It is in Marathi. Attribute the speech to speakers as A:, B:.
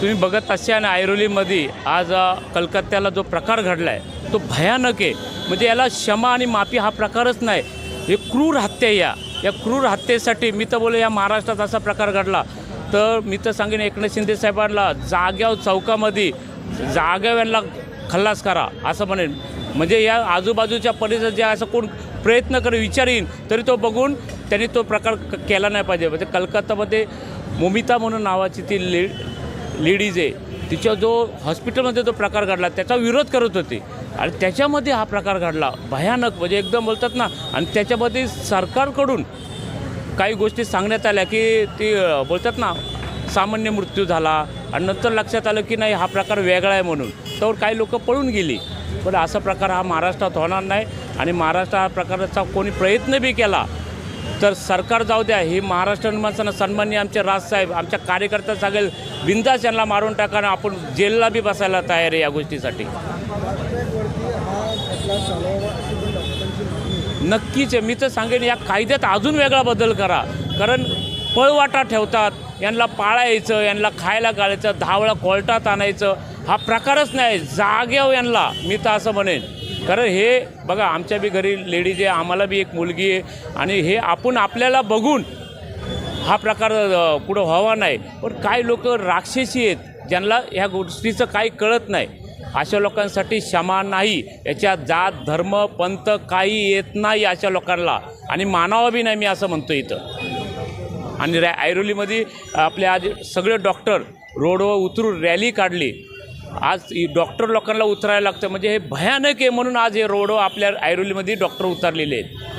A: तुम्ही बघत असाल ऐरोलीमध्ये आज कलकत्त्याला जो प्रकार घडला आहे तो भयानक आहे. म्हणजे याला क्षमा आणि माफी हा प्रकारच नाही. हे क्रूर हत्या या. या क्रूर हत्येसाठी मी तर बोलो या महाराष्ट्रात असा प्रकार घडला. तर मी तर सांगेन एकनाथ शिंदे साहेबांना जाग्याव चौकामध्ये जाग्याव यांना खल्लास करा असं म्हणेन. म्हणजे या आजूबाजूच्या परिसरात जे असं कोण प्रयत्न करे विचारीन तरी तो बघून त्यांनी तो प्रकार क- केला नाही पाहिजे. म्हणजे कलकत्तामध्ये मोमिता म्हणून नावाची ती ले लेडीज आहे तिच्या जो हॉस्पिटलमध्ये जो प्रकार घडला त्याचा विरोध करत होते. आणि त्याच्यामध्ये हा प्रकार घडला. भयानक म्हणजे एकदम बोलतात ना आणि त्याच्यामध्ये सरकारकडून काही गोष्टी सांगण्यात आल्या की ती बोलतात ना सामान्य मृत्यू झाला आणि नंतर लक्षात आलं की नाही हा प्रकार वेगळा आहे म्हणून. तर काही लोक पळून गेली. पण असा प्रकार हा महाराष्ट्रात होणार नाही. आणि महाराष्ट्र हा प्रकारचा कोणी प्रयत्न बी केला तर सरकार जाऊ द्या हे महाराष्ट्र माणसांना सन्मान्य आमचे राजसाहेब आमच्या कार्यकर्ता सांगेल बिंदास यांना मारून टाका आपण जेलला बी बसायला तयार आहे या गोष्टीसाठी. नक्कीच आहे. मी तर सांगेन या कायद्यात अजून वेगळा बदल करा. कारण पळवाटा ठेवतात यांना पाळायचं यांना खायला घालायचं धावळा कोर्टात आणायचं हा प्रकारच नाही. जाग्याव यांना मी तर असं म्हणेन. कारण हे बघा आमच्या बी घरी लेडीज आहे आम्हाला बी एक मुलगी आहे. आणि हे आपण आपल्याला बघून हा प्रकार कुठं पुढं व्हावा नाही. पण काही लोक राक्षसी आहेत ज्यांना ह्या गोष्टीचं काही कळत नाही. अशा लोकांसाठी क्षमा नाही. याच्यात जात धर्म पंथ काही येत नाही अशा लोकांना. आणि मानावा बी नाही मी असं म्हणतो इथं. आणि रॅ ऐरोलीमध्ये आपले आज सगळे डॉक्टर रोडवर उतरून रॅली काढली. आज डॉक्टर लोकांना उतरायला लागतं. म्हणजे हे भयानक आहे म्हणून आज हे रोडो आपल्या ऐरोलीमध्ये डॉक्टर उतरलेले आहेत.